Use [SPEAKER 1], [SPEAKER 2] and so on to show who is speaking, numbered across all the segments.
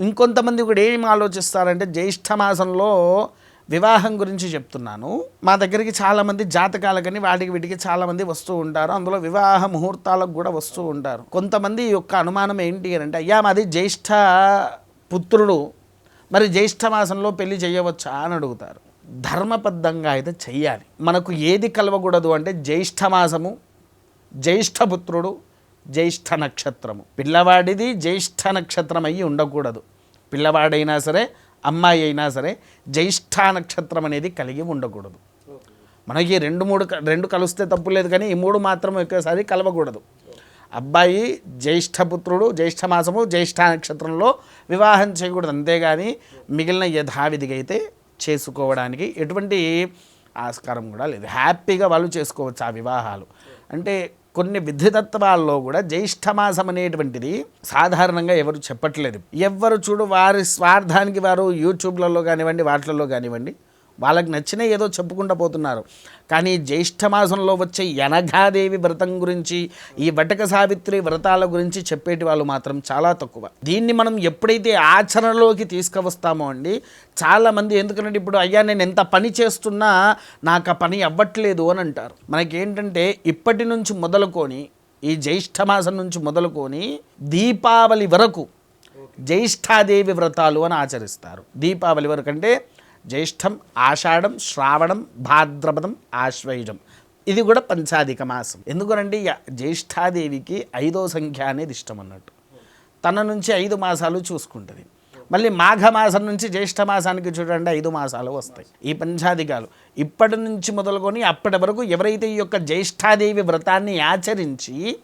[SPEAKER 1] ఇంకొంతమంది కూడా ఏం ఆలోచిస్తారంటే జ్యేష్ఠ మాసంలో వివాహం గురించి చెప్తున్నాను. మా దగ్గరికి చాలామంది జాతకాలకని వాటికి వీటికి చాలామంది వస్తూ ఉంటారు. అందులో వివాహ ముహూర్తాలకు కూడా వస్తూ ఉంటారు. కొంతమంది యొక్క అనుమానం ఏంటి అని అంటే అయ్యా మాది జ్యేష్ఠ పుత్రుడు. మరి జ్యేష్ఠ మాసంలో పెళ్ళి చేయవచ్చా అని అడుగుతారు. ధర్మబద్ధంగా అయితే చెయ్యాలి. మనకు ఏది కలవకూడదు అంటే జ్యేష్ఠ మాసము జ్యేష్ఠపుత్రుడు జ్యేష్ఠ నక్షత్రము. పిల్లవాడిది జ్యేష్ఠ నక్షత్రం అయ్యి ఉండకూడదు. పిల్లవాడైనా సరే అమ్మాయి అయినా సరే జ్యేష్ఠ నక్షత్రం అనేది కలిగి ఉండకూడదు. మనకి రెండు మూడు క- రెండు కలిస్తే తప్పు లేదు కానీ ఈ మూడు మాత్రం ఒకేసారి కలవకూడదు. అబ్బాయి జ్యేష్ఠపుత్రుడు జ్యేష్ఠమాసము జ్యేష్ఠ నక్షత్రంలో వివాహం చేయకూడదు. అంతేగాని మిగిలిన యథావిధిగా అయితే చేసుకోవడానికి ఎటువంటి ఆస్కారం కూడా లేదు. హ్యాపీగా వాళ్ళు చేసుకోవచ్చు ఆ వివాహాలు. అంటే కొన్ని విధితత్వాల్లో కూడా జ్యేష్ఠమాసం అనేటువంటిది సాధారణంగా ఎవరు చెప్పట్లేదు. ఎవరు చూడు వారి స్వార్థానికి వారు యూట్యూబ్లలో కానివ్వండి వాటిలలో కానివ్వండి వాళ్ళకి నచ్చిన ఏదో చెప్పుకుంటూ పోతున్నారు. కానీ జ్యేష్ఠమాసంలో వచ్చే యనఘాదేవి వ్రతం గురించి ఈ వటక సావిత్రి వ్రతాల గురించి చెప్పేటి వాళ్ళు మాత్రం చాలా తక్కువ. దీన్ని మనం ఎప్పుడైతే ఆచరణలోకి తీసుకువస్తామో అండి చాలామంది ఎందుకంటే ఇప్పుడు అయ్యా నేను ఎంత పని చేస్తున్నా నాకు ఆ పని అవ్వట్లేదు అని అంటారు. మనకేంటంటే ఇప్పటి నుంచి మొదలుకొని ఈ జ్యేష్ఠమాసం నుంచి మొదలుకొని దీపావళి వరకు జ్యేష్ఠాదేవి వ్రతాలు అని ఆచరిస్తారు. దీపావళి వరకు అంటే జ్యేష్ఠం ఆషాఢం శ్రావణం భాద్రపదం ఆశ్వయుజం. ఇది కూడా పంచాధిక మాసం. ఎందుకనండి జ్యేష్ఠాదేవికి ఐదో సంఖ్య అనేది ఇష్టం అన్నట్టు. తన నుంచి ఐదు మాసాలు చూసుకుంటుంది. మళ్ళీ మాఘ మాసం నుంచి జ్యేష్ఠ మాసానికి చూడండి ఐదు మాసాలు వస్తాయి. ఈ పంచాధికాలు ఇప్పటి నుంచి మొదలుకొని అప్పటి వరకు ఎవరైతే ఈ యొక్క జ్యేష్ఠాదేవి వ్రతాన్ని ఆచరించి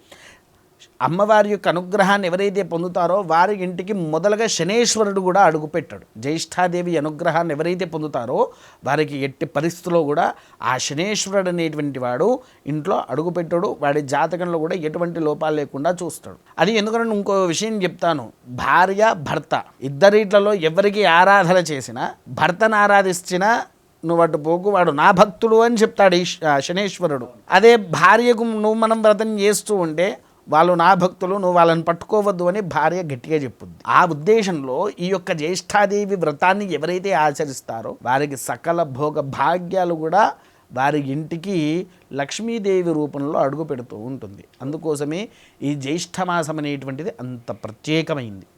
[SPEAKER 1] అమ్మవారి యొక్క అనుగ్రహాన్ని ఎవరైతే పొందుతారో వారి ఇంటికి మొదలుగా శనేశ్వరుడు కూడా అడుగుపెట్టాడు. జ్యేష్ఠాదేవి అనుగ్రహాన్ని ఎవరైతే పొందుతారో వారికి ఎట్టి పరిస్థితుల్లో కూడా ఆ శనేశ్వరుడు అనేటువంటి వాడు ఇంట్లో అడుగుపెట్టాడు. వాడి జాతకంలో కూడా ఎటువంటి లోపాలు లేకుండా చూస్తాడు. అది ఎందుకంటే ఇంకో విషయం చెప్తాను. భార్య భర్త ఇద్దరిట్లలో ఎవరికి ఆరాధన చేసినా భర్తను ఆరాధించినా నువ్వు అటు పోకు వాడు నా భక్తుడు అని చెప్తాడు శనేశ్వరుడు. అదే భార్యకు నువ్వు మనం వ్రతం చేస్తూ ఉంటే వాళ్ళు నా భక్తులు నువ్వు వాళ్ళని పట్టుకోవద్దు అని భార్య గట్టిగా చెప్పుద్ది. ఆ ఉద్దేశంలో ఈ యొక్క జ్యేష్ఠాదేవి వ్రతాన్ని ఎవరైతే ఆచరిస్తారో వారికి సకల భోగ భాగ్యాలు కూడా వారి ఇంటికి లక్ష్మీదేవి రూపంలో అడుగు పెడుతూ ఉంటుంది. అందుకోసమే ఈ జ్యేష్ఠమాసం అనేటువంటిది అంత ప్రత్యేకమైంది.